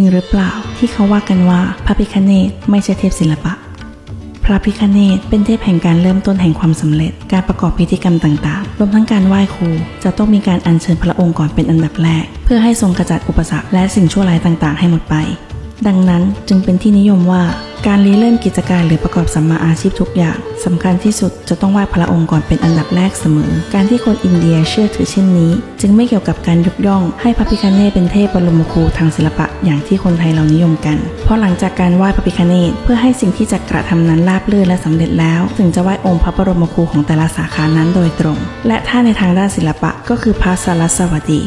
ริงหรือเปล่าที่เขาว่ากันว่าพระพิคเนตไม่ใช่เทพศิลปะ พระพิคเนตเป็นเทพแห่งการเริ่มต้นแห่งความสำเร็จ การประกอบพิธีกรรมต่างๆ รวมทั้งการไหว้ครู จะต้องมีการอัญเชิญพระองค์ก่อนเป็นอันดับแรก เพื่อให้ทรงกระจัดอุปสรรคและสิ่งชั่วร้ายต่างๆ ให้หมดไป ดังนั้นจึงเป็นที่นิยมว่าการริเริ่มกิจการหรือประกอบสัมมาอาชีพทุกอย่าง สำคัญที่สุดจะต้องไหว้พระองค์ก่อนเป็นอันดับแรกเสมอ การที่คนอินเดียเชื่อถือเช่นนี้ จึงไม่เกี่ยวกับการยกย่อง ให้พระพิคเนตเป็นเทพบรมครูทางศิลปะอย่างที่คนไทยเรานิยมกัน เพราะหลังจากการไหว้พระพิคเนตเพื่อให้สิ่งที่จะกระทำนั้นราบรื่นและสำเร็จแล้ว ถึงจะไหว้องค์พระบรมครูของแต่ละสาขานั้นโดยตรง และถ้าในทางด้านศิลปะก็คือพระสารสวัสดี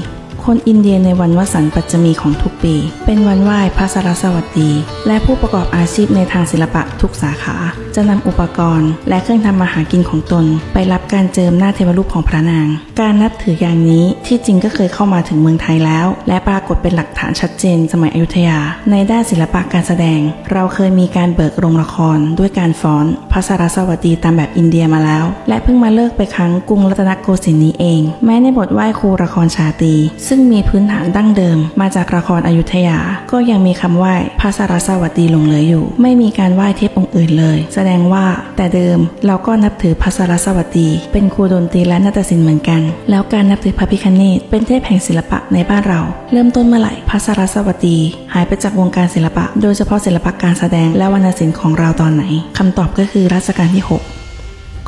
คนอินเดียในวันวสันต์ปัจจมีของทุกปี เป็นวันไหว้พระสรสวัสดี และผู้ประกอบอาชีพในทางศิลปะทุกสาขา จะนำอุปกรณ์ และเครื่องทำมาหากินของตน ไปรับการเจิมหน้าเทวรูปของพระนาง การนับถืออย่างนี้ที่จริงก็เคยเข้ามาถึงเมืองไทยแล้ว และปรากฏเป็นหลักฐานชัดเจนสมัยอยุธยา ในด้านศิลปะการแสดง เราเคยมีการเบิกโรงละคร ด้วยการฟ้อนพระสรสวัสดีตามแบบอินเดียมาแล้ว และเพิ่งมาเลิกไปครั้งกรุงรัตนโกสินทร์นี้เอง แม้ในบทไหว้ครูละครชาตรีซึ่งมีพื้นฐานดั้งเดิม มาจากละครอยุธยา ก็ยังมีคำไหว้พระสรสวัสดีหลงเหลืออยู่ ไม่มีการไหว้เทพองค์อื่นเลย แสดงว่าแต่เดิมเราก็นับถือพระสรสวัสดี เป็นครูดนตรีและนาฏศิลป์เหมือนกัน แล้วการนับถือพระพิคเนตเป็นเทพแห่งศิลปะในบ้านเรา เริ่มต้นเมื่อไหร่พระสรสวัสดี หายไปจากวงการศิลปะ โดยเฉพาะศิลปะการแสดงและวรรณศิลป์ของเราตอนไหนคำตอบก็คือรัชกาลที่ 6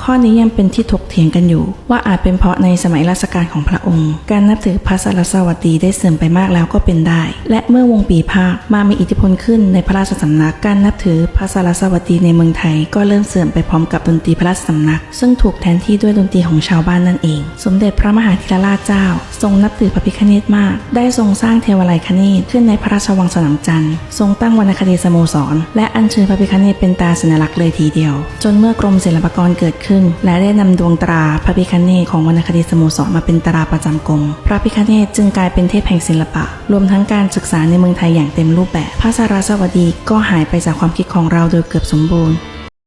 ข้อนี้ยังเป็นที่ถกเถียงกันอยู่ ว่าอาจเป็นเพราะในสมัยรัชกาลของพระองค์ การนับถือพระสรสวัสดีได้เสื่อมไปมากแล้วก็เป็นได้ และเมื่อวงปีภาคมามีอิทธิพลขึ้นในพระราชสำนักการนับถือพระสรสวัสดีในเมืองไทย ก็เริ่มเสื่อมไปพร้อมกับดนตรีพระราชสำนัก ซึ่งถูกแทนที่ด้วยดนตรีของชาวบ้านนั่นเอง สมเด็จพระมหาธิราชเจ้า ทรงนับถือพระพิฆเนศมาก ได้ทรงสร้างเทวาลัยคเนศขึ้นในพระราชวังสนามจันทร์ทรงตั้งวรรณคดีสโมสร และอัญเชิญพระพิฆเนศเป็นตาสัญลักษณ์เลยทีเดียว จนเมื่อกรมศิลปากรเกิดขึ้นและได้นำดวงตราพระพิคเนตของวรรณคดีสโมสรมาเป็นตราประจำกรม พระพิคเนตจึงกลายเป็นเทพแห่งศิลปะ รวมทั้งการศึกษาในเมืองไทยอย่างเต็มรูปแบบ ภาษาราสวดีก็หายไปจากความคิดของเราโดยเกือบสมบูรณ์